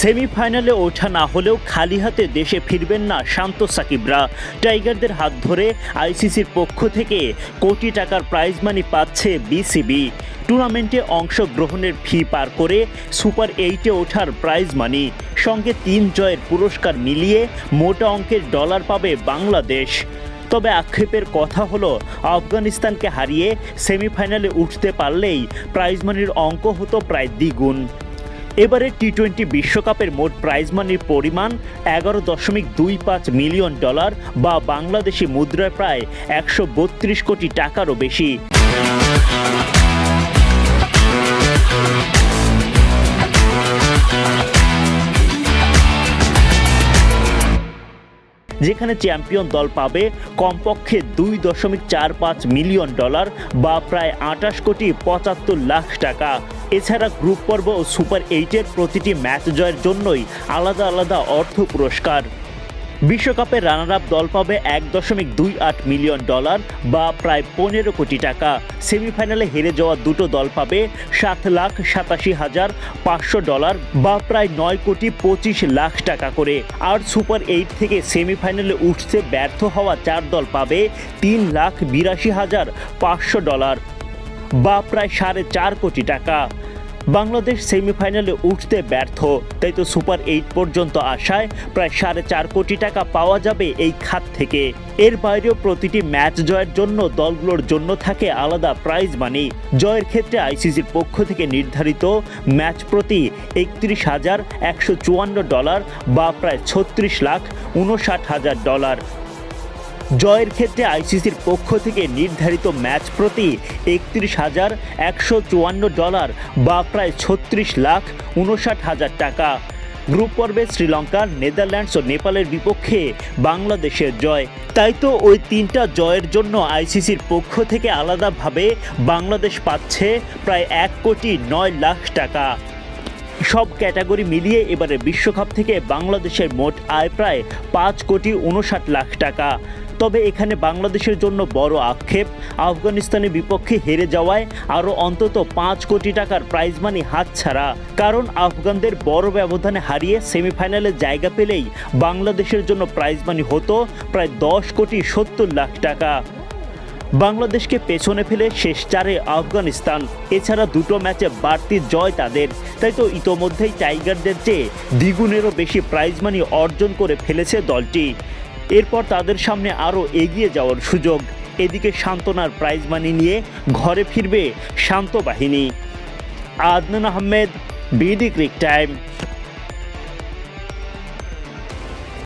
সেমিফাইনালে ওঠা না হলেও খালি হাতে দেশে ফিরবেন না শান্ত সাকিবরা। টাইগারদের হাত ধরে আইসিসির পক্ষ থেকে কোটি টাকার প্রাইজ মানি পাচ্ছে বিসিবি। টুর্নামেন্টে অংশগ্রহণের ফি পার করে সুপার এইটে ওঠার প্রাইজ মানি সঙ্গে তিন জয়ের পুরস্কার মিলিয়ে মোটা অঙ্কের ডলার পাবে বাংলাদেশ। তবে আক্ষেপের কথা হলো, আফগানিস্তানকে হারিয়ে সেমিফাইনালে উঠতে পারলেই প্রাইজমানির অঙ্ক হতো প্রায় দ্বিগুণ। এবারে টি টোয়েন্টি বিশ্বকাপের মোট প্রাইজ মানির পরিমাণ এগারো দশমিক দুই পাঁচ মিলিয়ন ডলার বা বাংলাদেশি মুদ্রায় প্রায় একশো বত্রিশ কোটি টাকারও বেশি। যেখানে চ্যাম্পিয়ন দল পাবে কমপক্ষে দুই দশমিক চার পাঁচ মিলিয়ন ডলার বা প্রায় আটাশ কোটি পঁচাত্তর লাখ টাকা। এছাড়া গ্রুপ পর্ব ও সুপার এইটের প্রতিটি ম্যাচ জয়ের জন্যই আলাদা আলাদা অর্থ পুরস্কার। বিশ্বকাপে রানার আপ দল পাবে এক দশমিক দুই আট মিলিয়ন ডলার বা প্রায় পনেরো কোটি টাকা। সেমিফাইনালে হেরে যাওয়া দুটো দল পাবে সাত লাখ সাতাশি হাজার পাঁচশো ডলার বা প্রায় নয় কোটি পঁচিশ লাখ টাকা করে। আর সুপার এইট থেকে সেমিফাইনালে উঠতে ব্যর্থ হওয়া চার দল পাবে তিন লাখ বিরাশি হাজার পাঁচশো ডলার। বা প্রায় সাড়ে চার কোটি টাকা। বাংলাদেশ সেমিফাইনালে উঠতে ব্যর্থ। তাই তো সুপার এইট পর্যন্ত আসায় প্রায় সাড়ে চার কোটি টাকা পাওয়া যাবে এই খাত থেকে। এর বাইরেও প্রতিটি ম্যাচ জয়ের জন্য দলগুলোর জন্য থাকে আলাদা প্রাইজ মানি জয়ের ক্ষেত্রে আইসিসির পক্ষ থেকে নির্ধারিত ম্যাচ প্রতি একত্রিশ হাজার একশো চুয়ান্ন ডলার বা প্রায় ছত্রিশ লাখ উনষাট হাজার ডলার। জয়ের ক্ষেত্রে আইসিসির পক্ষ থেকে নির্ধারিত ম্যাচ প্রতি একত্রিশ হাজার একশো চুয়ান্ন ডলার বা প্রায় ছত্রিশ লাখ উনষাট হাজার টাকা। গ্রুপ পর্বে শ্রীলঙ্কা, নেদারল্যান্ডস ও নেপালের বিপক্ষে বাংলাদেশের জয়। তাই তো ওই তিনটা জয়ের জন্য আইসিসির পক্ষ থেকে আলাদাভাবে বাংলাদেশ পাচ্ছে প্রায় এক কোটি নয় লাখ টাকা। সব ক্যাটাগরি মিলিয়ে এবারে বিশ্বকাপ থেকে বাংলাদেশের মোট আয় প্রায় পাঁচ কোটি উনষাট লাখ টাকা। তবে এখানে বাংলাদেশের জন্য বড় আক্ষেপ, আফগানিস্তানের বিপক্ষে হেরে যাওয়ায় আরও অন্তত পাঁচ কোটি টাকার প্রাইজ মানি হাতছাড়া। কারণ আফগানদের বড় ব্যবধানে হারিয়ে সেমিফাইনালে জায়গা পেলেই বাংলাদেশের জন্য প্রাইজ মানি হতো প্রায় দশ কোটি সত্তর লাখ টাকা। বাংলাদেশকে পেছনে ফেলে শেষ চারে আফগানিস্তান। এছাড়া দুটো ম্যাচে বাড়তি জয় তাদের। তাই তো ইতোমধ্যেই টাইগারদের চেয়ে দ্বিগুণেরও বেশি প্রাইজ মানি অর্জন করে ফেলেছে দলটি। এরপর তাদের সামনে আরও এগিয়ে যাওয়ার সুযোগ। এদিকে সান্ত্বনার প্রাইজ মানি নিয়ে ঘরে ফিরবে শান্ত বাহিনী। Adnan Ahmed, BD cric time.